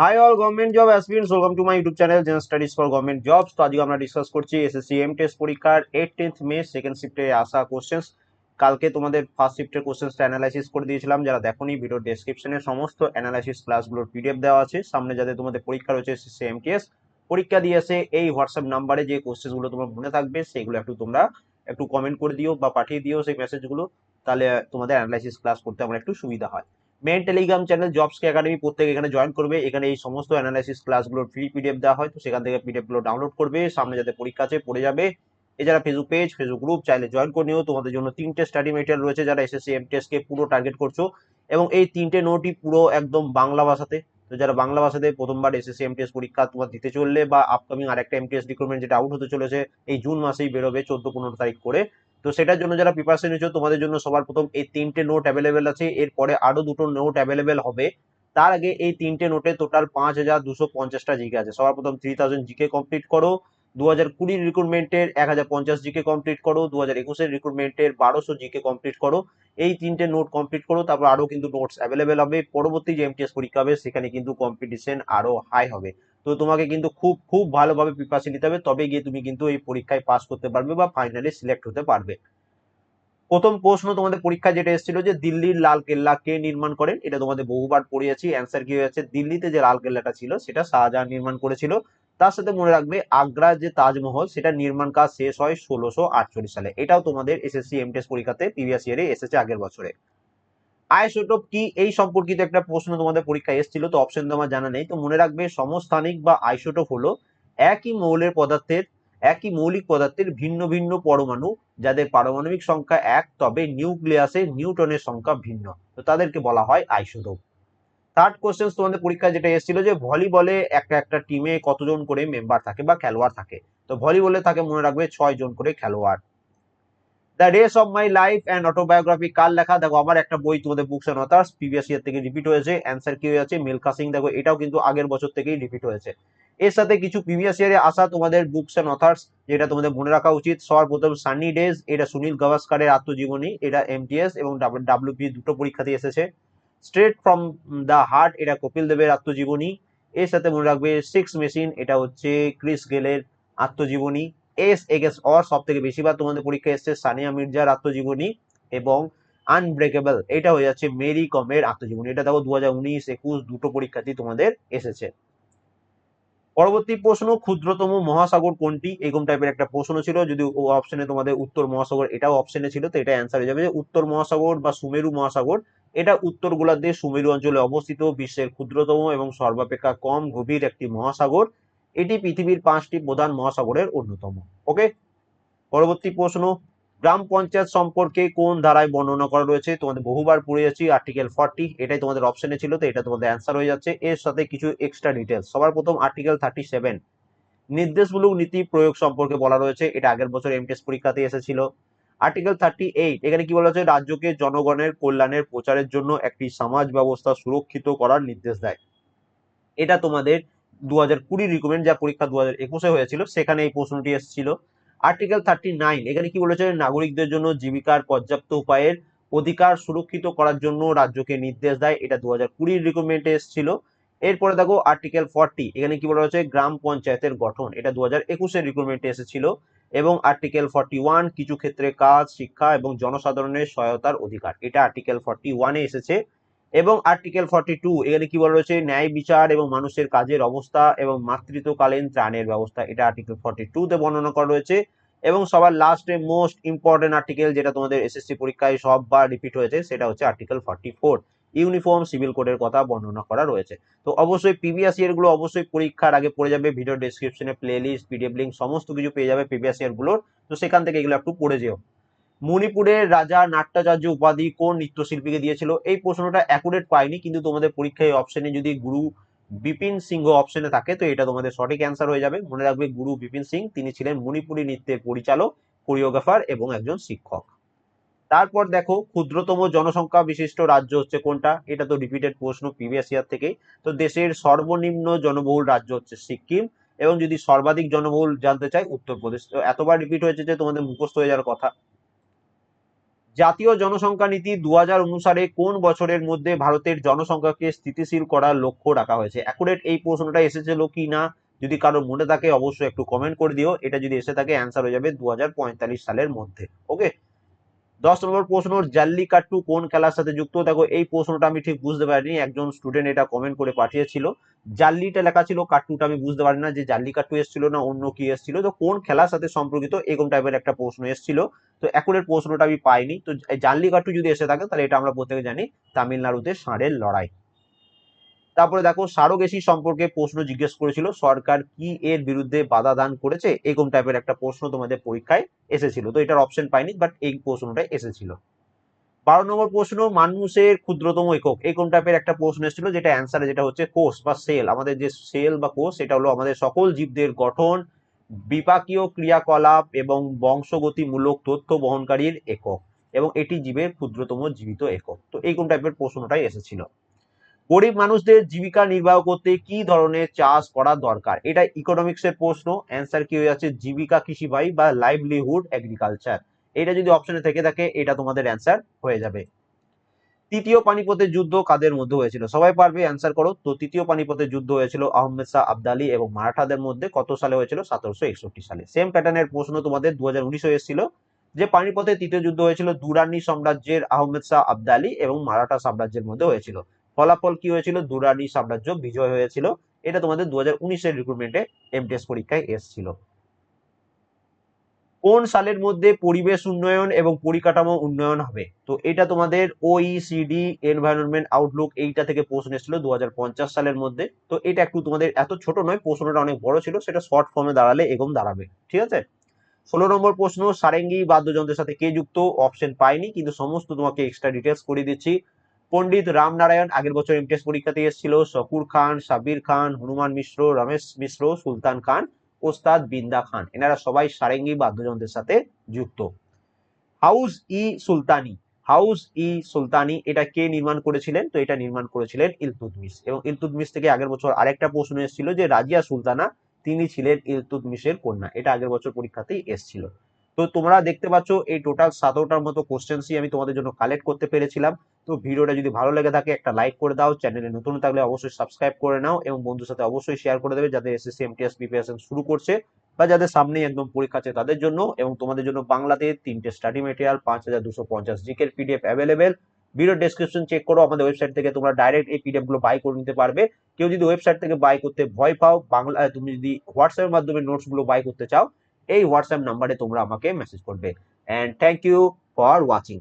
Hi all government job aspirants welcome to my YouTube channel general studies for government jobs তো আজকে আমরা discuss করছি SSC M test পরীক্ষার eighteenth May second শিফটে আসা questions কালকে তোমাদের ফার্স্ট শিফটের কোশ্চেন্সটা অ্যানালাইসিস করে দিয়েছিলাম, যারা দেখোনি ভিডিও ডেসক্রিপশনে সমস্ত অ্যানালাইসিস ক্লাসগুলোর পিডিএফ দেওয়া আছে। সামনে যাতে তোমাদের পরীক্ষা রয়েছে এসএসসি এম টেস্ট পরীক্ষা দিয়েছে এই হোয়াটসঅ্যাপ নাম্বারে যে কোশ্চেন্সগুলো তোমার মনে থাকবে, সেগুলো একটু তোমরা একটু কমেন্ট করে দিও বা পাঠিয়ে দিও সেই মেসেজগুলো তাহলে তোমাদের অ্যানালাইসিস ক্লাস করতে আমার একটু সুবিধা হয়। Main Telegram channel jobs academy প্রত্যেক এখানে জয়েন করবে। এখানে এই সমস্ত অ্যানালাইসিস ক্লাসগুলোর ফ্রি পিডিএফ দেওয়া হয়, তো সেখান থেকে পিডিএফগুলো ডাউনলোড করবে। সামনে যাতে পরীক্ষা আছে, পড়ে যাবে। এছাড়া ফেসবুক পেজ ফেসবুক গ্রুপ চাইলে জয়েন করে নিও। তোমাদের জন্য তিনটে স্টাডি মেটেরিয়াল রয়েছে যারা এসএসসি এম কে পুরো টার্গেট করছ। এবং এই তিনটে নোটই পুরো একদম বাংলা ভাষাতে। তো যারা বাংলা ভাষাতে প্রথমবার এসএসসি এমটিএস পরীক্ষা তোমার দিতে চললে বা আপকামিং আরেকটা এমটিএস রিক্রুটমেন্ট যেটা আউট হতে চলেছে, এই জুন মাসেই বেরোবে, চোদ্দ পনেরো তারিখ করে। তো সেটার জন্য যারা প্রিপারেশন নিচ্ছ তোমাদের জন্য সবার প্রথম এই তিনটে নোট অ্যাভেলেবেল আছে। এরপরে আরও দুটো নোট অ্যাভেলেবেল হবে। তার আগে এই তিনটে নোটে টোটাল পাঁচ হাজার দুশো পঞ্চাশটা জিকে আছে। সবার প্রথম থ্রি থাউজেন্ড জিকে কমপ্লিট করো। দু হাজার কুড়ির রিক্রুটমেন্টের এক হাজার পঞ্চাশ জিকে কমপ্লিট করো। দু হাজার একুশের রিক্রুটমেন্টের বারোশো জিকে কমপ্লিট করো। এই তিনটে নোট কমপ্লিট করো। তারপর আরও কিন্তু নোটস অ্যাভেলেবেল হবে। পরবর্তী যে এমটিএস পরীক্ষা হবে, সেখানে কিন্তু কম্পিটিশন আরও হাই হবে। তো তোমাকে কিন্তু খুব খুব ভালোভাবে প্রিপারেশন নিতে হবে। তবে গিয়ে তুমি কিন্তু এই পরীক্ষায় পাস করতে পারবে বা ফাইনালি সিলেক্ট হতে পারবে। প্রথম প্রশ্ন তোমাদের পরীক্ষা যেটা এসেছিল যে, দিল্লির লাল কেল্লা কে নির্মাণ করেন? এটা তোমাদের বহুবার পড়িয়েছি অ্যান্সার কি হয়েছে? দিল্লিতে যে লাল কেল্লাটা ছিল, সেটা শাহজাহান নির্মাণ করেছিল। তার সাথে মনে রাখবে আগ্রা যে তাজমহল, সেটা নির্মাণ কাজ শেষ হয় ষোলোশো সালে। এটাও তোমাদের এসএসসি এমটেস পরীক্ষাতে প্রিভিয়াস ইয়ারে এসেছে আগের বছরে। আইসোটোপ কি? এই সম্পর্কিত একটা প্রশ্ন তোমাদের পরীক্ষায় এসেছিল, তো অপশন তোমার জানা নেই। তো মনে রাখবে, সমস্থানিক বা আইসোটোপ হলো একই মৌলের পদার্থের, একই মৌলিক পদার্থের ভিন্ন ভিন্ন পরমাণু, যাদের পারমাণবিক সংখ্যা এক, তবে নিউক্লিয়াসে নিউটনের সংখ্যা ভিন্ন। তো তাদেরকে বলা হয় আইসোটোপ। থার্ড কোশ্চেন তোমাদের পরীক্ষা যেটা এসেছিল যে, ভলিবলে একটা একটা টিমে কতজন করে মেম্বার থাকে বা খেলোয়াড় থাকে? তো ভলিবলে থাকে, মনে রাখবে ছয় জন করে খেলোয়াড়। The race of my life and autobiography কার লেখা? দেখো, আমার একটা বই তোমাদের books and authors previous year থেকে রিপিট হয়েছে অ্যান্সার কি হয়েছে? মিল্কা সিং দেখো, এটাও কিন্তু আগের বছর থেকেই রিপিট হয়েছে। এর সাথে কিছু প্রিভিয়াস ইয়ারে আসা তোমাদের বুকস অ্যান্ড অথার্স যেটা তোমাদের মনে রাখা উচিত সবার প্রথম সানি ডেজ এটা সুনীল গাভাস্কারের আত্মজীবনী, এটা এমটিএস এবং ডাব্লিউপি দুটো পরীক্ষাতে এসেছে। স্ট্রেট ফ্রম দ্য হার্ট এটা কপিল দেবের আত্মজীবনী। এর সাথে মনে রাখবে সিক্স মেশিন এটা হচ্ছে ক্রিস গেলের আত্মজীবনী। এস এগেস অর সব থেকে বেশিবার তোমাদের পরীক্ষা এসছে, সানিয়া মির্জার আত্মজীবনী এবং আনব্রেকেবল এটা হয়ে যাচ্ছে মেরি কমের আত্মজীবনী। এটা দেখো দু উনিশ, একুশ, দুটো পরীক্ষাতেই তোমাদের এসেছে। পরবর্তী প্রশ্ন, ক্ষুদ্রতম মহাসাগর কোনটি? এরকম টাইপের একটা প্রশ্ন ছিল, যদি অপশনে তোমাদের উত্তর মহাসাগর, এটাও অপশনে ছিল, তো এটা অ্যান্সার হয়ে যাবে যে উত্তর মহাসাগর বা সুমেরু মহাসাগর, এটা উত্তর গোলার্ধের সুমেরু অঞ্চলে অবস্থিত, বিশ্বের ক্ষুদ্রতম এবং সর্বাপেক্ষা কম গভীর একটি মহাসাগর। এটি পৃথিবীর পাঁচটি প্রধান মহাসাগরের অন্যতম। ওকে? পরবর্তী প্রশ্ন, গ্রাম পঞ্চায়েত সম্পর্কে কোন ধারায় বর্ণনা করা রয়েছে? তোমাদের বহুবার পড়ে যাচ্ছি আর্টিকেল ফর্টি এটাই তোমাদের অপশনে ছিল, তো এটা তোমাদের অ্যান্সার হয়ে যাচ্ছে। এর সাথে কিছু এক্সট্রা ডিটেলস সবার প্রথম আর্টিকেল থার্টি সেভেন নির্দেশমূলক নীতি প্রয়োগ সম্পর্কে বলা রয়েছে, এটা আগের বছর এমটিএস পরীক্ষাতে এসেছিল। আর্টিকেল থার্টি এইট এখানে কি বলা হচ্ছে রাজ্যকে জনগণের কল্যাণের প্রচারের জন্য একটি সমাজ ব্যবস্থা সুরক্ষিত করার নির্দেশ দেয়। এটা তোমাদের দু হাজার কুড়ি রিকমেন্ড যা পরীক্ষা দু হাজার একুশে হয়েছিল, সেখানে এই প্রশ্নটি এসেছিল। আর্টিকেল থার্টি নাইন এখানে কি বলেছে? নাগরিকদের জন্য জীবিকার পর্যাপ্ত উপায়ের অধিকার সুরক্ষিত করার জন্য রাজ্যকে নির্দেশ দেয়। এটা দু হাজার কুড়ির রিকমেন্টে এসেছিল। এরপরে দেখো আর্টিকেল ফর্টি এখানে কি বলা হয়েছে? গ্রাম পঞ্চায়েতের গঠন, এটা দু হাজার একুশের রিক্রুটমেন্টে এসেছিল। এবং আর্টিকেল ফর্টি ওয়ান কিছু ক্ষেত্রে কাজ, শিক্ষা এবং জনসাধারণের সহায়তার অধিকার, এটা আর্টিকেল ফর্টি ওয়ানে এসেছে। এবং আর্টিকেল ফর্টি টু এখানে কি বলা রয়েছে? ন্যায় বিচার এবং মানুষের কাজের অবস্থা এবং মাতৃত্বকালীন ত্রাণের ব্যবস্থা, এটা আর্টিকেল ফর্টি টু তে বর্ণনা করা রয়েছে। এবং সবার লাস্টে মোস্ট ইম্পর্টেন্ট আর্টিকেল যেটা তোমাদের এসএসসি পরীক্ষায় সববার রিপিট হয়েছে, সেটা হচ্ছে article forty four uniform civil কোডের কথা বর্ণনা করা রয়েছে। তো অবশ্যই প্রিভিয়াস ইয়ারগুলো অবশ্যই পরীক্ষার আগে পড়ে যাবে ভিডিও ডেসক্রিপশনে প্লে লিস্ট পিডিএফ লিঙ্ক সমস্ত কিছু পেয়ে যাবে প্রিভিয়াস ইয়ারগুলোর। তো সেখান থেকে এগুলো একটু পড়ে যেও। মণিপুরের রাজা নাট্যাচার্য উপাধি কোন নৃত্যশিল্পীকে দিয়েছিল? এই প্রশ্নটা অ্যাকুরেট পাইনি, কিন্তু তোমাদের পরীক্ষায় অপশনে যদি গুরু বিপিন সিংহ অপশনে থাকে, তো এটা তোমাদের সঠিক অ্যান্সার হয়ে যাবে। মনে রাখবে গুরু বিপিন সিং, তিনি ছিলেন মণিপুরী নৃত্যের পরিচালক কোরিওগ্রাফার এবং একজন শিক্ষক। তারপর দেখো, ক্ষুদ্রতম জনসংখ্যা বিশিষ্ট রাজ্য হচ্ছে কোনটা? এটা তো রিপিটেড প্রশ্ন প্রিভিয়াস ইয়ার থেকে তো দেশের সর্বনিম্ন জনবহুল রাজ্য হচ্ছে সিকিম এবং যদি সর্বাধিক জনবহুল জানতে চাই, উত্তরপ্রদেশ। তো এতবার রিপিট হয়েছে যে তোমাদের মুখস্থ হয়ে যাওয়ার কথা। জাতীয় জনসংখ্যা নীতি দু হাজার অনুসারে কোন বছরের মধ্যে ভারতের জনসংখ্যাকে স্থিতিশীল করার লক্ষ্য রাখা হয়েছে? অ্যাকুরেট এই প্রশ্নটা এসেছিল কি না? যদি কারও মনে থাকে, অবশ্যই একটু কমেন্ট করে দিও। এটা যদি এসে থাকে অ্যান্সার হয়ে যাবে দু হাজার পঁয়তাল্লিশ সালের মধ্যে। ওকে দশ নম্বর প্রশ্ন জাল্লিকাট্টু কোন খেলার সাথে যুক্ত? দেখো, এই প্রশ্নটা আমি ঠিক বুঝতে পারিনি। একজন স্টুডেন্ট এটা কমেন্ট করে পাঠিয়েছিল। জাল্লিটা লেখা ছিল, কাট্টুটা আমি বুঝতে পারি না যে জাল্লিকাট্টু এসেছিল না অন্য কি এসেছিল। তো কোন খেলার সাথে সম্পর্কিত? এরকম টাইপের একটা প্রশ্ন এসেছিল। তো একুরের প্রশ্নটা আমি পাইনি। তো জাল্লিকাট্টু যদি এসে থাকে, তাহলে এটা আমরা প্রত্যেকে জানি, তামিলনাড়ুতে ষাঁড়ের লড়াই। তারপরে দেখো সারোগেসি সম্পর্কে প্রশ্ন জিজ্ঞেস করেছিল, সরকার কি এর বিরুদ্ধে বাধা দান করেছে? এরকম টাইপের একটা প্রশ্ন তোমাদের পরীক্ষায় এসেছিল। তো এটার অপশন পাইনি বাট এই প্রশ্নটা এসেছিল। বারো নম্বর প্রশ্ন, মানুষের ক্ষুদ্রতম একক। এরকম টাইপের একটা প্রশ্ন এসেছিল, যেটা অ্যান্সারে যেটা হচ্ছে কোষ বা সেল আমাদের যে সেল বা কোষ, সেটা হলো আমাদের সকল জীবদের গঠন, বিপাকীয় ক্রিয়াকলাপ এবং বংশগতিমূলক তথ্য বহনকারীর একক এবং এটি জীবের ক্ষুদ্রতম জীবিত একক। তো এইরকম টাইপের প্রশ্নটাই এসেছিল। গরিব মানুষদের জীবিকা নির্বাহ করতে কি ধরনের চাষ করা দরকার? এটা ইকোনমিক্স এর প্রশ্ন। অ্যান্সার কি হয়ে যাচ্ছে? জীবিকা কৃষিবাই বা লাইভলিহুড এগ্রিকালচার এটা যদি অপশনে থেকে থাকে, এটা তোমাদের অ্যান্সার হয়ে যাবে। তৃতীয় পানিপথের যুদ্ধ কাদের মধ্যে হয়েছিল? সবাই পারবে অ্যান্সার করো। তো তৃতীয় পানিপথের যুদ্ধ হয়েছিল আহমেদ শাহ আবদালি এবং মারাঠাদের মধ্যে কত সালে হয়েছিল? সতেরোশো একষট্টি সালে। সেম প্যাটার্নের প্রশ্ন তোমাদের দু হাজার উনিশে এসেছিল যে পানিপথের তৃতীয় যুদ্ধ হয়েছিল দুরানি সাম্রাজ্যের আহমেদ শাহ আবদালি এবং মারাঠা সাম্রাজ্যের মধ্যে হয়েছিল। ফলাফল কি হয়েছিল? দুরানি সাম্রাজ্য বিজয় হয়েছিল। এটা তোমাদের দু হাজার উনিশের রিক্রুটমেন্টে এমটিএস পরীক্ষায় এসেছিল। কোন সালের মধ্যে পরিবেশ উন্নয়ন এবং পরিকাঠামো উন্নয়ন হবে? তো এটা তোমাদের ওইসিডি এনভায়রনমেন্ট আউটলুক এইটা থেকে প্রশ্ন এসেছিল দু হাজার পঞ্চাশ সালের মধ্যে। তো এটা একটু তোমাদের এত ছোট নয়, প্রশ্নটা অনেক বড় ছিল, সেটা শর্ট ফর্মে দাঁড়ালে এগম দাঁড়াবে, ঠিক আছে? ষোলো নম্বর প্রশ্ন, সারেঙ্গি বাদ্যযন্ত্রের সাথে কে যুক্ত? অপশন পাইনি, কিন্তু সমস্ত তোমাকে এক্সট্রা ডিটেলস করে দিচ্ছি। পণ্ডিত রামনারায়ণ আগের বছর এমটিএস পরীক্ষাতে এসেছিল। শকুর খান সাবির খান, হনুমান মিশ্র, রমেশ মিশ্র, সুলতান খান, ওস্তাদ বিন্দা খান। এনারা সবাই সারেঙ্গি বাদ্যযন্ত্রের সাথে যুক্ত। হাউস ই সুলতানি। হাউস ই সুলতানি, এটা কে নির্মাণ করেছিলেন? তো এটা নির্মাণ করেছিলেন ইলতুতমিশ এবং ইলতুতমিশ থেকে আগের বছর আরেকটা প্রশ্ন এসেছিল যে, রাজিয়া সুলতানা, তিনি ছিলেন ইলতুতমিশের কন্যা। এটা আগের বছর পরীক্ষাতেই এসেছিল। তো তোমরা দেখতে পাচ্ছ এই টোটাল সতেরোটার মতো কোশ্চেন্সই আমি তোমাদের জন্য কালেক্ট করতে পেরেছিলাম। তো ভিডিওটা যদি ভালো লেগে থাকে, একটা লাইক করে দাও। চ্যানেলে নতুন থাকলে অবশ্যই সাবস্ক্রাইব করে নাও এবং বন্ধুর সাথে অবশ্যই শেয়ার করে দেবে যাদের এসএসসি এমটিএস প্রিপারেশন শুরু করছে বা যাদের সামনেই একদম পরীক্ষা আছে তাদের জন্য এবং তোমাদের জন্য বাংলাতে তিনটে স্টাডি মেটেরিয়াল পাঁচ হাজার দুশো পঞ্চাশ জিকের PDF available video description check করো। আমাদের ওয়েবসাইট থেকে তোমরা ডাইরেক্ট এই পিডিএফগুলো বাই করে নিতে পারবে। কেউ যদি ওয়েবসাইট থেকে বাই করতে ভয় পাও, বাংলা তুমি যদি হোয়াটসঅ্যাপের মাধ্যমে নোটসগুলো বাই করতে চাও এই হোয়াটসঅ্যাপ নাম্বারে তোমরা আমাকে মেসেজ করবে। And thank you for watching